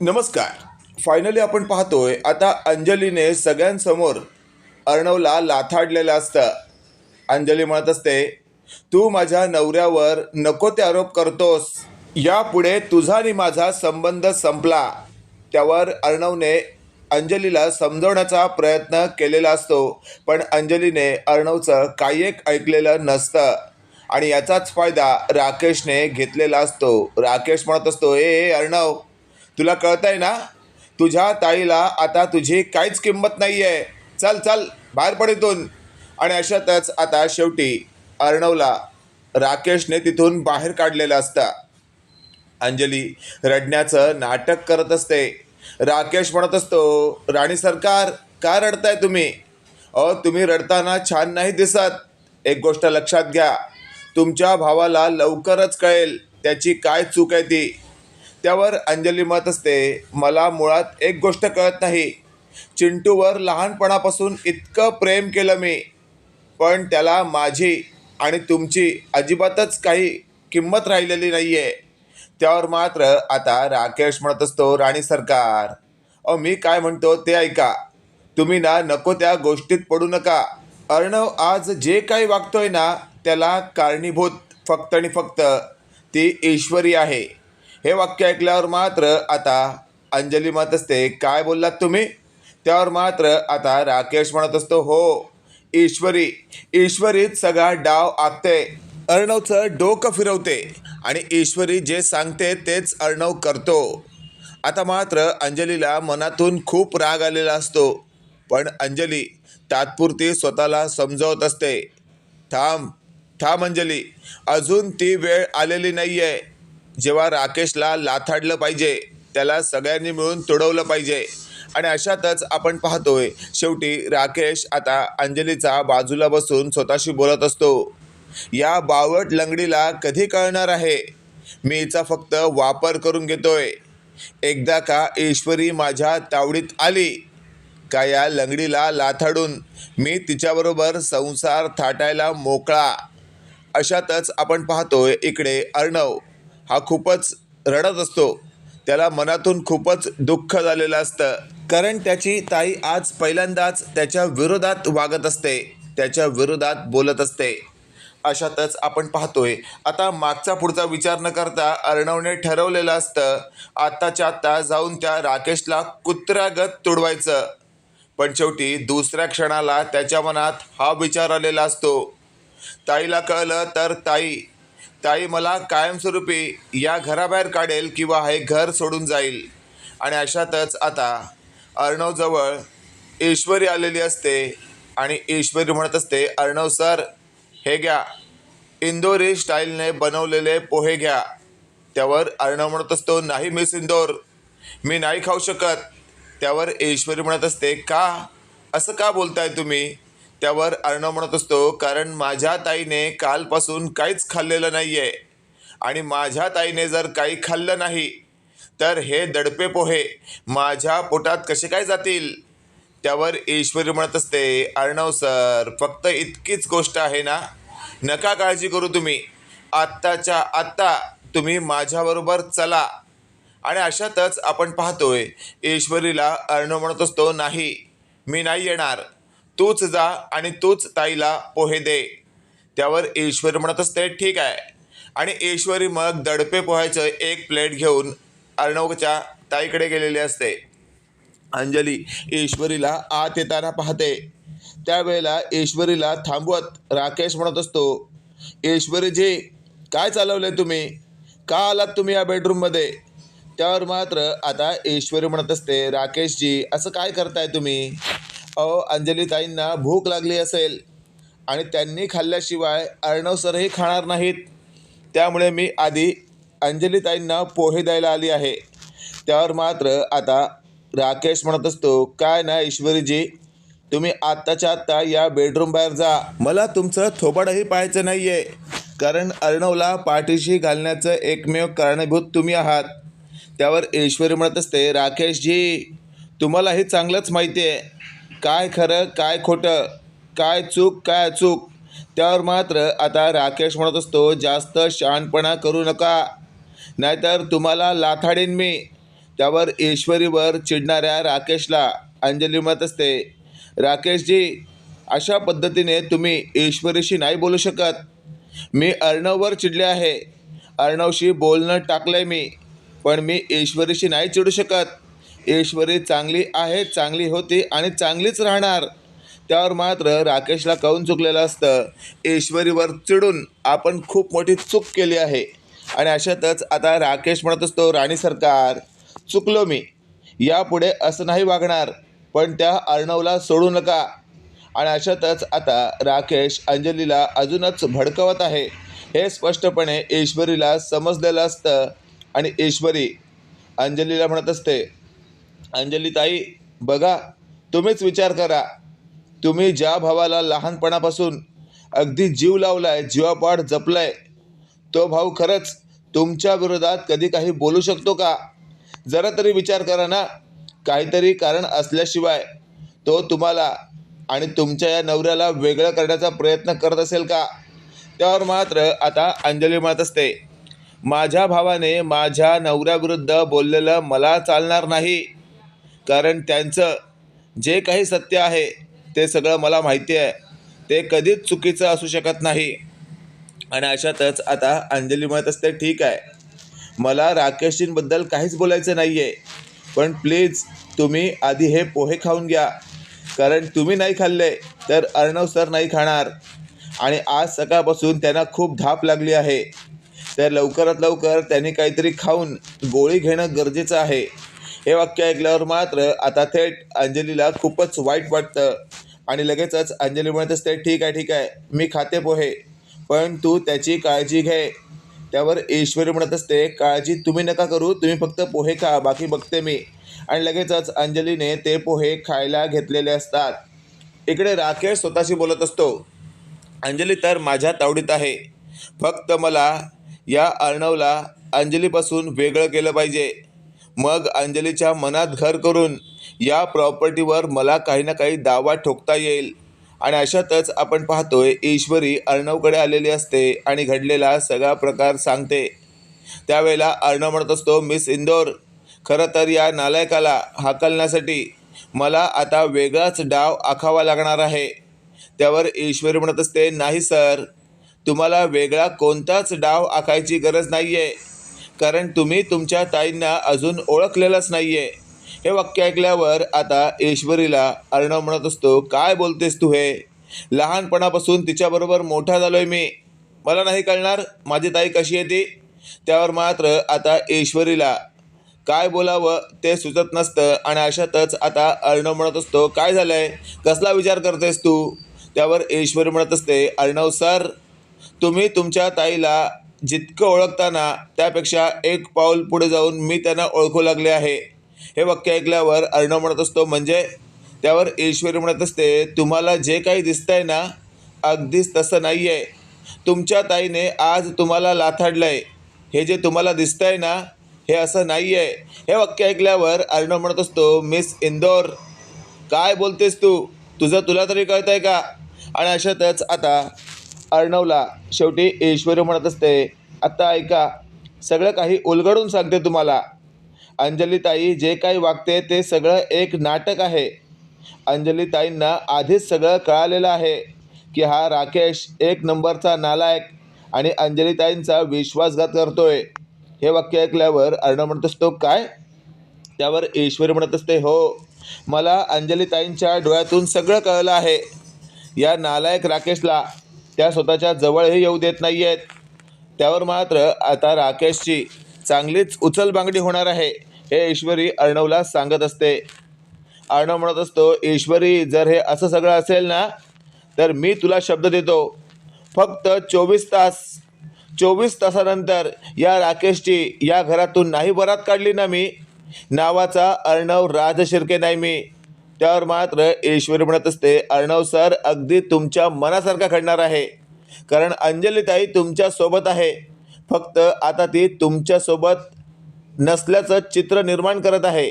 नमस्कार. फायनली आपण पाहतोय आता अंजलीने सगळ्यांसमोर अर्णवला लाथाडलेलं असतं. अंजली म्हणत असते तू माझ्या नवऱ्यावर नको ते आरोप करतोस. यापुढे तुझा आणि माझा संबंध संपला. त्यावर अर्णवने अंजलीला समजवण्याचा प्रयत्न केलेला असतो पण अंजलीने अर्णवचं काही एक ऐकलेलं नसतं. आणि याचाच फायदा राकेशने घेतलेला असतो. राकेश म्हणत असतो ए ए, अर्णव तुला कळतंय ना? तुझ्या ताईला आता तुझी काहीच किंमत नाही आहे चल चल बाहेर पड इथून. आणि अशातच आता शेवटी अर्णवला राकेशने तिथून बाहेर काढलेलं असतं. अंजली रडण्याचं नाटक करत असते. राकेश म्हणत असतो राणी सरकार का रडताय तुम्ही? अहो तुम्ही रडताना छान नाही दिसत. एक गोष्ट लक्षात घ्या. तुमच्या भावाला लवकरच कळेल त्याची काय चूक आहे ती. त्यावर अंजली मत असते. मला मुळात एक गोष्ट कळत नाही. चिंटूवर लहानपणापासून इतकं प्रेम केलं मी. पण त्याला माझी आणि तुमची अजिबातच काही किंमत राहिलेली नाही आहे त्यावर मात्र आता राकेश म्हणत असतो राणी सरकार. अ मी काय म्हणतो ते ऐका. तुम्ही ना नको त्या गोष्टीत पडू नका. अर्णव आज जे काही वागतोय ना त्याला कारणीभूत फक्त आणि फक्त ती ईश्वरी आहे. हे वाक्य ऐकल्यावर मात्र आता अंजली म्हणत असते काय बोललात तुम्ही? त्यावर मात्र आता राकेश म्हणत असतो हो ईश्वरी ईश्वरीत सगळा डाव आखते अर्णवचं डोकं फिरवते आणि ईश्वरी जे सांगते तेच अर्णव करतो. आता मात्र अंजलीला मनातून खूप राग आलेला असतो पण अंजली तात्पुरती स्वतःला समजवत असते थांब थांब अंजली अजून ती वेळ आलेली नाही आहे जेव्हा राकेशला लाथाडलं पाहिजे त्याला सगळ्यांनी मिळून तुडवलं पाहिजे. आणि अशातच आपण पाहतोय शेवटी राकेश आता अंजलीचा बाजूला बसून स्वतःशी बोलत असतो. या बावट लंगडीला कधी कळणार आहे? मी हिचा फक्त वापर करून घेतोय. एकदा का ईश्वरी माझ्या तावडीत आली? का या लंगडीला लाथाडून मी तिच्याबरोबर संसार थाटायला मोकळा? अशातच आपण पाहतोय इकडे अर्णव. हा खूपच रडत असतो. त्याला मनातून खूपच दुःख झालेलं असतं. कारण त्याची ताई आज पहिल्यांदाच त्याच्या विरोधात वागत असते. त्याच्या विरोधात बोलत असते. अशातच आपण पाहतोय आता मागचा पुढचा विचार न करता अर्णवने ठरवलेलं असतं आत्ताच्या आत्ता जाऊन त्या राकेशला कुत्र्यागत तुडवायचं. पण शेवटी दुसऱ्या क्षणाला त्याच्या मनात हा विचार आलेला असतो. ताईला कळलं तर ताई ताई मला कायमस्वरूपी या घराबाहेर काढेल किंवा हे घर सोडून जाईल. आणि अशातच आता अर्णवजवळ ईश्वरी आलेली असते आणि ईश्वरी म्हणत असते अर्णव सर हे घ्या. इंदोरी स्टाईलने बनवलेले पोहे घ्या. त्यावर अर्णव म्हणत असतो नाही मिस इंदोर मी नाही खाऊ शकत. त्यावर ईश्वरी म्हणत असते का? असं का बोलताय तुम्ही? त्यावर अर्णव म्हणत असतो कारण माझ्या ताईने कालपासून काहीच खाल्लेलं नाही आहे आणि माझ्या ताईने जर काही खाल्लं नाही तर हे दडपे पोहे माझ्या पोटात कसे काय जातील? त्यावर ईश्वरी म्हणत असते अर्णव हो सर फक्त इतकीच गोष्ट आहे ना? नका काळजी करू तुम्ही. आत्ताच्या आत्ता तुम्ही माझ्याबरोबर चला. आणि अशातच आपण पाहतोय ईश्वरीला अर्णव म्हणत असतो नाही मी नाही येणार. तूच जा आणि तूच ताईला पोहे दे. त्यावर ईश्वरी म्हणत असते ठीक आहे. आणि ईश्वरी मग दडपे पोहायचं एक प्लेट घेऊन अर्णवच्या ताईकडे गेलेली असते. अंजली ईश्वरीला आत येताना पाहते. त्यावेळेला ईश्वरीला थांबवत राकेश म्हणत असतो ईश्वरीजी काय चालवलंय तुम्ही? का आलात तुम्ही या बेडरूममध्ये? त्यावर मात्र आता ईश्वरी म्हणत असते राकेशजी असं काय करताय तुम्ही? अहो अंजलीताईंना भूक लागली असेल आणि त्यांनी खाल्ल्याशिवाय अर्णव सरही खाणार नाहीत. त्यामुळे मी आधी अंजलीताईंना पोहे द्यायला आली आहे. त्यावर मात्र आता राकेश म्हणत असतो काय ना ईश्वरीजी तुम्ही आत्ताच्या आत्ता या बेडरूम बाहेर जा. मला तुमचं थोबाडही पाहायचं नाही आहे कारण अर्णवला पाठीशी घालण्याचं एकमेव कारणीभूत तुम्ही आहात. त्यावर ईश्वरी म्हणत असते राकेशजी तुम्हाला हे चांगलंच माहिती आहे काय खरं काय खोटं काय चूक काय अचूक त्यावर मात्र आता राकेश म्हणत असतो जास्त शहाणपणा करू नका. नाहीतर तुम्हाला लाथाडीन मी. त्यावर ईश्वरीवर चिडणाऱ्या राकेशला अंजली म्हणत असते राकेशजी अशा पद्धतीने तुम्ही ईश्वरीशी नाही बोलू शकत. मी अर्णववर चिडले आहे. अर्णवशी बोलणं टाकलंय मी पण मी ईश्वरीशी नाही चिडू शकत. ईश्वरी चांगली आहे चांगली होती आणि चांगलीच राहणार. त्यावर मात्र राकेशला कळून चुकलेलं असतं? ईश्वरीवर चिडून आपण खूप मोठी चूक केली आहे. आणि अशातच आता राकेश म्हणत असतो राणी सरकार चुकलो मी. यापुढे असं नाही वागणार. पण त्या अर्णवला सोडू नका. आणि अशातच आता राकेश अंजलीला अजूनच भडकवत आहे. हे स्पष्टपणे ईश्वरीला समजलेलं असतं. आणि ईश्वरी अंजलीला म्हणत असते अंजली ताई बघा तुम्हीच विचार करा. तुम्ही ज्या भावाला लहानपणापासून अगदी जीव लावलाय जीवापाड जपलाय तो भाऊ खरंच तुमच्या विरोधात कधी काही बोलू शकतो का? जरा तरी विचार करा ना. काहीतरी कारण असल्याशिवाय तो तुम्हाला आणि तुमच्या या नवऱ्याला वेगळं करण्याचा प्रयत्न करत असेल का? त्यावर मात्र आता अंजली म्हणत असते माझ्या भावाने माझ्या नवऱ्याविरुद्ध बोललेलं मला चालणार नाही. कारण त्यांचं जे काही सत्य आहे ते सगळं मला माहिती आहे. ते कधीच चुकीचं असू शकत नाही. आणि अशातच आता अंजली म्हणत असते ठीक आहे. मला राकेशजींबद्दल काहीच बोलायचं नाही आहे पण प्लीज तुम्ही आधी हे पोहे खाऊन घ्या. कारण तुम्ही नाही खाल्ले तर अर्णव सर नाही खाणार. आणि आज सकाळपासून त्यांना खूप धाप लागली आहे. तर लवकरात लवकर त्यांनी काहीतरी खाऊन गोळी घेणं गरजेचं आहे. हे वाक्य ऐकल्यावर मात्र आता थेट अंजलीला खूपच वाईट वाटतं. आणि लगेचच अंजली म्हणत असते ठीक आहे ठीक आहे. मी खाते पोहे पण तू त्याची काळजी घे. त्यावर ईश्वरी म्हणत असते काळजी तुम्ही नका करू तुम्ही फक्त पोहे खा बाकी बघते मी. आणि लगेचच अंजलीने ते पोहे खायला घेतलेले असतात. इकडे राकेश स्वतःशी बोलत असतो अंजली तर माझ्या तावडीत आहे. फक्त मला या अर्णवला अंजलीपासून वेगळं केलं पाहिजे. मग अंजलीच्या मनात घर करून या प्रॉपर्टीवर मला काही ना काही दावा ठोकता येईल. आणि अशातच आपण पाहतोय ईश्वरी अर्णवकडे आलेली असते आणि घडलेला सगळा प्रकार सांगते. त्यावेळेला अर्णव म्हणत असतो मिस इंदोर खरं तर या नालायकाला हाकलण्यासाठी मला आता वेगळाच डाव आखावा लागणार आहे. त्यावर ईश्वरी म्हणत असते नाही सर तुम्हाला वेगळा कोणताच डाव आखायची गरज नाही आहे कारण तुम्ही तुमच्या ताईंना अजून ओळखलेलंच नाही आहे हे वाक्य ऐकल्यावर आता ईश्वरीला अर्णव म्हणत असतो काय बोलतेस तू हे? लहानपणापासून तिच्याबरोबर मोठा झालो आहे मी. मला नाही कळणार माझी ताई कशी आहे ती. त्यावर मात्र आता ईश्वरीला काय बोलावं ते सुचत नसतं आणि अशातच आता अर्णव म्हणत असतो काय झालंय? कसला विचार करतेस तू? त्यावर ईश्वरी म्हणत असते अर्णव सर तुम्ही तुमच्या ताईला जितकं ओळखताना त्यापेक्षा एक पाऊल पुढे जाऊन मी त्यांना ओळखू लागले आहे. हे वाक्य ऐकल्यावर अर्णव म्हणत असतो म्हणजे? त्यावर ईश्वरी म्हणत असते तुम्हाला जे काही दिसतंय ना अगदीच तसं नाही आहे तुमच्या ताईने आज तुम्हाला लाथाडलंय. हे जे तुम्हाला दिसतंय ना हे असं नाही आहे हे वाक्य ऐकल्यावर अर्णव म्हणत असतो मिस इंदोर काय बोलतेस तू? तुझं तुला तरी कळतंय का? आणि अशातच आता अर्णवला शेवटी ईश्वरी म्हणत असते आत्ता ऐका सगळं काही उलगडून सांगते तुम्हाला. अंजलीताई जे काही वागते ते सगळं एक नाटक आहे. अंजलीताईंना आधीच सगळं कळालेलं आहे की हा राकेश एक नंबरचा नालायक आणि अंजलीताईंचा विश्वासघात करतोय. हे वाक्य ऐकल्यावर अर्णव म्हणत असतो काय? त्यावर ईश्वरी म्हणत असते हो मला अंजलीताईंच्या डोळ्यातून सगळं कळलं आहे. या नालायक राकेशला त्या स्वतःच्या जवळही येऊ देत नाही आहेत त्यावर मात्र आता राकेशची चांगलीच उचलबांगडी होणार आहे हे ईश्वरी अर्णवला सांगत असते. अर्णव म्हणत असतो ईश्वरी जर हे असं सगळं असेल ना तर मी तुला शब्द देतो. फक्त चोवीस तास चोवीस तासानंतर या राकेशची या घरातून नाही बरात काढली ना मी. नावाचा अर्णव राजशिर्के नाही मी. त्यावर मात्र ईश्वरी म्हणत असते अर्णव सर अगदी तुमच्या मनासारखा घडणार आहे. कारण अंजलीताई तुमच्यासोबत आहे. फक्त आता ती तुमच्यासोबत नसल्याचं चित्र निर्माण करत आहे.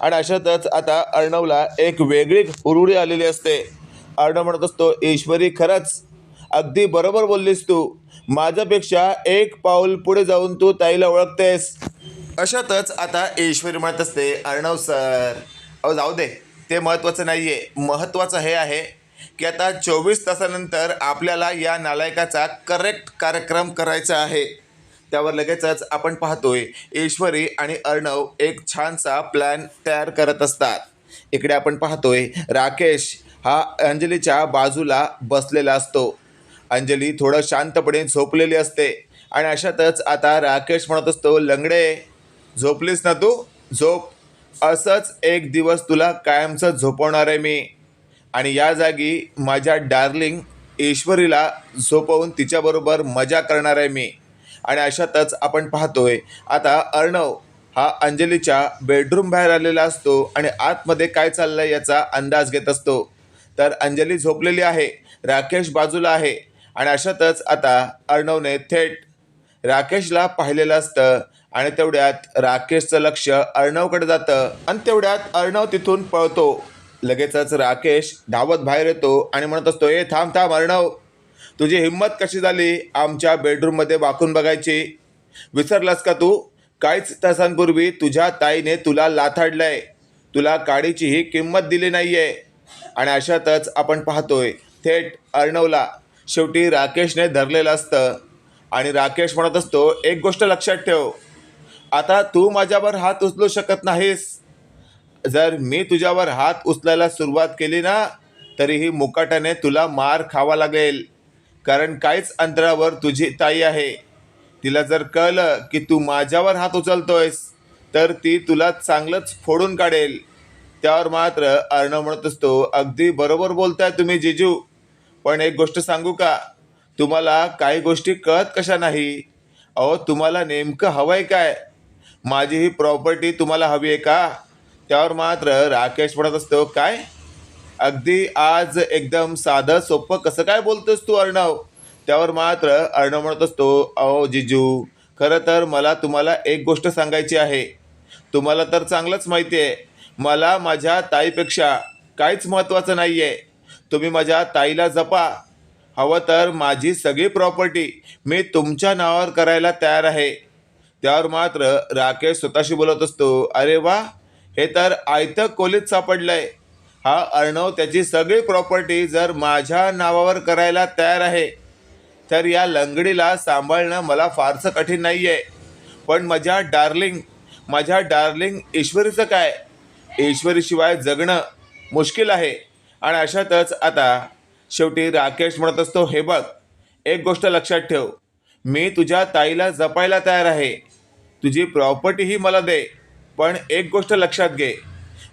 आणि अशातच आता अर्णवला एक वेगळी हुरुडी आलेली असते. अर्णव म्हणत असतो ईश्वरी खरंच अगदी बरोबर बोललीस तू. माझ्यापेक्षा एक पाऊल पुढे जाऊन तू ताईला ओळखतेस. अशातच आता ईश्वरी म्हणत असते अर्णव सर. अहो जाऊ दे. ते महत्त्वाचं नाही आहे महत्त्वाचं हे आहे की आता चोवीस तासानंतर आपल्याला या नालायकाचा करेक्ट कार्यक्रम करायचा आहे. त्यावर लगेचच आपण पाहतोय ईश्वरी आणि अर्णव एक छानसा प्लॅन तयार करत असतात. इकडे आपण पाहतोय राकेश हा अंजलीच्या बाजूला बसलेला असतो. अंजली थोडं शांतपणे झोपलेली असते आणि अशातच आता राकेश म्हणत असतो लंगडे झोपलीस ना तू? झोप. असंच एक दिवस तुला कायमचं झोपवणार आहे मी. आणि या जागी माझ्या डार्लिंग ईश्वरीला झोपवून तिच्याबरोबर मजा करणार आहे मी. आणि अशातच आपण पाहतोय आता अर्णव हा अंजलीच्या बेडरूम बाहेर आलेला असतो आणि आतमध्ये काय चाललंय याचा अंदाज घेत असतो. तर अंजली झोपलेली आहे राकेश बाजूला आहे आणि अशातच आता अर्णवने थेट राकेशला पाहिलेलं असतं आणि तेवढ्यात राकेशचं लक्ष अर्णवकडे जातं. आणि तेवढ्यात अर्णव तिथून पळतो. लगेचच राकेश धावत बाहेर येतो आणि म्हणत असतो ए थांब थांब अर्णव. तुझी हिंमत कशी झाली आमच्या बेडरूममध्ये वाकून बघायची? विसरलास का तू? काहीच तासांपूर्वी तुझ्या ताईने तुला लाथाडलंय. तुला काडीची ही किंमत दिली नाहीये. आणि अशातच आपण पाहतोय थेट अर्णवला. शेवटी राकेशने धरलेलं असतं. आणि राकेश म्हणत असतो एक गोष्ट लक्षात ठेव. आता तू माझ्यावर हात उचलू शकत नाहीस. जर मी तुझ्यावर हात उचलायला सुरुवात केली ना तरीही मुकाट्याने तुला मार खावा लागेल. कारण काहीच अंतरावर तुझी ताई आहे. तिला जर कळलं की तू माझ्यावर हात उचलतोयस तर ती तुला चांगलंच फोडून काढेल. त्यावर मात्र अर्णव म्हणत असतो अगदी बरोबर बोलताय तुम्ही जिजू. पण एक गोष्ट सांगू का? तुम्हाला काही गोष्टी कळत कशा नाही? अहो तुम्हाला नेमकं हवंय काय? माझी ही प्रॉपर्टी तुम्हाला हवी आहे का? त्यावर मात्र राकेश म्हणत असतो काय? अगदी आज एकदम साधं सोपं कसं काय बोलतोस तू अर्णव? त्यावर मात्र अर्णव म्हणत असतो अहो जिजू खरं तर मला तुम्हाला एक गोष्ट सांगायची आहे. तुम्हाला तर चांगलंच माहिती आहे. मला माझ्या ताईपेक्षा काहीच महत्त्वाचं नाही आहे तुम्ही माझ्या ताईला जपा. हवं तर माझी सगळी प्रॉपर्टी मी तुमच्या नावावर करायला तयार आहे. त्यावर मात्र राकेश स्वतःशी बोलत असतो अरे वा हे तर आयतं कोलीत सापडलंय. हा अर्णव त्याची सगळी प्रॉपर्टी जर माझ्या नावावर करायला तयार आहे तर या लंगडीला सांभाळणं मला फारसं कठीण नाही आहे पण माझ्या डार्लिंग माझ्या डार्लिंग ईश्वरीचं काय? ईश्वरीशिवाय जगणं मुश्किल आहे. आणि अशातच आता शेवटी राकेश म्हणत असतो हे बघ एक गोष्ट लक्षात ठेव. मी तुझ्या ताईला जपायला तयार आहे. तुझी प्रॉपर्टीही मला दे पण एक गोष्ट लक्षात घे.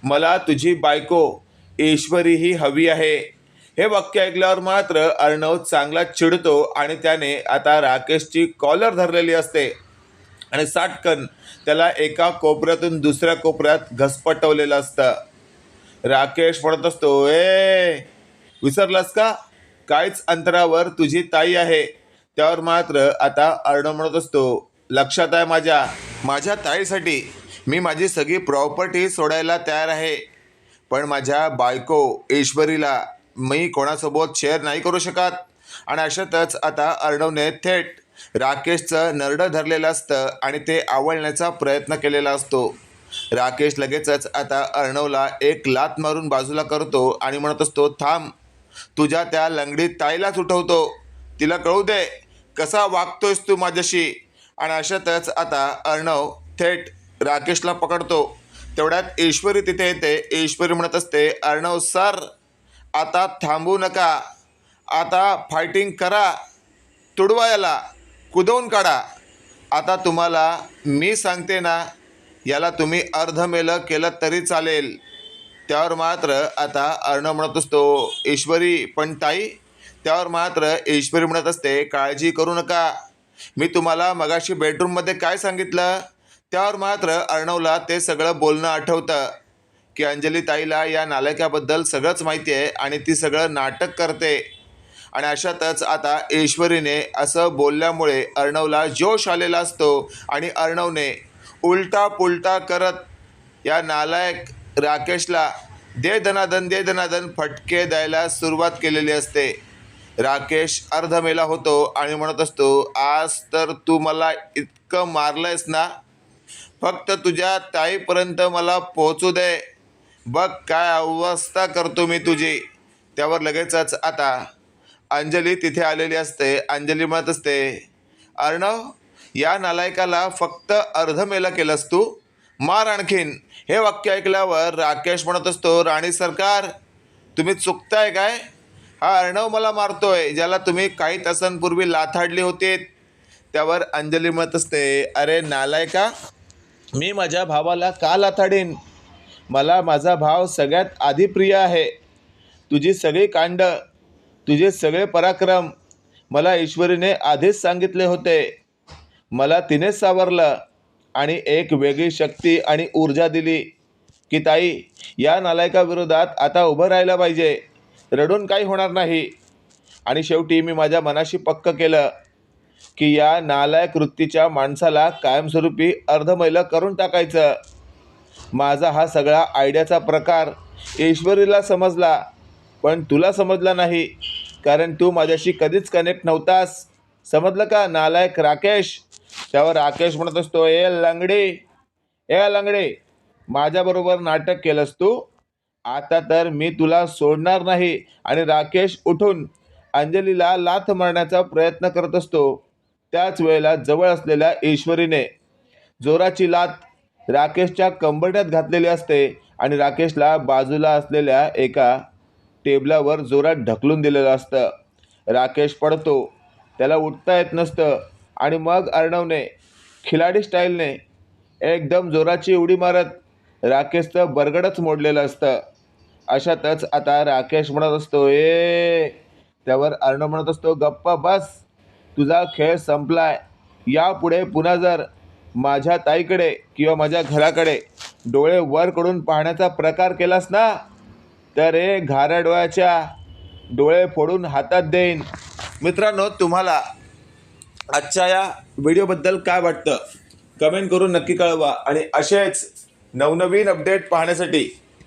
मला तुझी बायको ईश्वरीही हवी आहे. हे वाक्य ऐकल्यावर मात्र अर्णव चांगला चिडतो आणि त्याने आता राकेशची कॉलर धरलेली असते आणि साटकन त्याला एका कोपऱ्यातून दुसऱ्या कोपऱ्यात घसपटवलेलं असतं. राकेश म्हणत असतो ए विसरलास का? काहीच अंतरावर तुझी ताई आहे. त्यावर मात्र आता अर्णव म्हणत असतो लक्षात आहे माझ्या. माझ्या ताईसाठी मी माझी सगळी प्रॉपर्टी सोडायला तयार आहे. पण माझ्या बायको ईश्वरीला मी कोणासोबत शेअर नाही करू शकत. आणि अशातच आता अर्णवने थेट राकेशचं नरडं धरलेलं असतं आणि ते आवळण्याचा प्रयत्न केलेला असतो. राकेश लगेचच आता अर्णवला एक लात मारून बाजूला करतो आणि म्हणत असतो थांब तुझ्या त्या लंगडीत ताईलाच उठवतो. तिला कळू दे कसा वागतोयस तू माझ्याशी? आणि अशातच आता अर्णव थेट राकेशला पकडतो. तेवढ्यात ईश्वरी तिथे येते. ईश्वरी म्हणत असते अर्णव सर आता थांबू नका. आता फायटिंग करा. तुडवा याला. कुदवून काढा. आता तुम्हाला मी सांगते ना याला तुम्ही अर्धमेलं केलं तरी चालेल. त्यावर मात्र आता अर्णव म्हणत असतो ईश्वरी पण ताई त्यावर मात्र ईश्वरी म्हणत असते काळजी करू नका. मी तुम्हाला मगाशी बेडरूममध्ये काय सांगितलं? त्यावर मात्र अर्णवला ते सगळं बोलणं आठवतं. की अंजली ताईला या नालायकाबद्दल सगळंच माहिती आहे आणि ती सगळं नाटक करते. आणि अशातच आता ईश्वरीने असं बोलल्यामुळे अर्णवला जोश आलेला असतो आणि अर्णवने उलटा पुलटा करत या नालायक राकेशला दे दनादन दे दनादन फटके द्यायला सुरुवात केलेली असते. राकेश अर्धमेला होतो आणि म्हणत असतो आज तर तू मला इतकं मारलंयस ना फक्त तुझ्या ताईपर्यंत मला पोहोचू दे. बघ काय अवस्था करतो मी तुझी. त्यावर लगेचच आता अंजली तिथे आलेली असते. अंजली म्हणत असते अर्णव या नालायकाला फक्त अर्धमेला केलंस तू? मार आणखीन. हे वाक्य ऐकल्यावर राकेश म्हणत असतो राणी सरकार तुम्ही चुकताय काय? हा अर्णव मला मारतोय ज्याला तुम्ही काही तासांपूर्वी लाथाडली होती त्यावर अंजली म्हणत असते अरे नालायका मी माझ्या भावाला का लाथाडीन? मला माझा भाव सगळ्यात आधी प्रिय आहे. तुझी सगळी कांड तुझे सगळे पराक्रम मला ईश्वरीने आधीच सांगितले होते. मला तिनेच सावरलं आणि एक वेगळी शक्ती आणि ऊर्जा दिली की ताई या नालायकाविरोधात आता उभं राहायला पाहिजे. रडून काही होणार नाही. आणि शेवटी मी माझ्या मनाशी पक्क केलं की या नालायक वृत्तीच्या माणसाला कायमस्वरूपी अर्धमैलं करून टाकायचं. माझा हा सगळा आयडियाचा प्रकार ईश्वरीला समजला पण तुला समजला नाही. कारण तू माझ्याशी कधीच कनेक्ट नव्हतास. समजलं का नालायक राकेश? त्यावर राकेश म्हणत असतो ए लंगडे ए लंगडे माझ्याबरोबर नाटक केलंस तू? आता तर मी तुला सोडणार नाही. आणि राकेश उठून अंजलीला लाथ मारण्याचा प्रयत्न करत असतो. त्याच वेळेला जवळ असलेल्या ईश्वरीने जोराची लात राकेशच्या कंबरड्यात घातलेली असते आणि राकेशला बाजूला असलेल्या एका टेबलावर जोरात ढकलून दिलेलं असतं. राकेश पडतो. त्याला उठता येत नसतं. आणि मग अर्णवने खिलाडी स्टाईलने एकदम जोराची उडी मारत राकेशचं बरगडच मोडलेलं असतं. अशातच आता राकेश म्हणत असतो ए त्यावर अर्णव म्हणत असतो गप्पा बस तुझा खेळ संपलाय. यापुढे पुन्हा जर माझ्या ताईकडे किंवा माझ्या घराकडे डोळे वर करून पाहण्याचा प्रकार केलास ना तर हे घाऱ्या डोळ्याच्या डोळे फोडून हातात देईन. मित्रांनो तुम्हाला आजच्या या व्हिडिओबद्दल काय वाटतं? कमेंट करून नक्की कळवा. आणि असेच नवनवीन अपडेट पाहण्यासाठी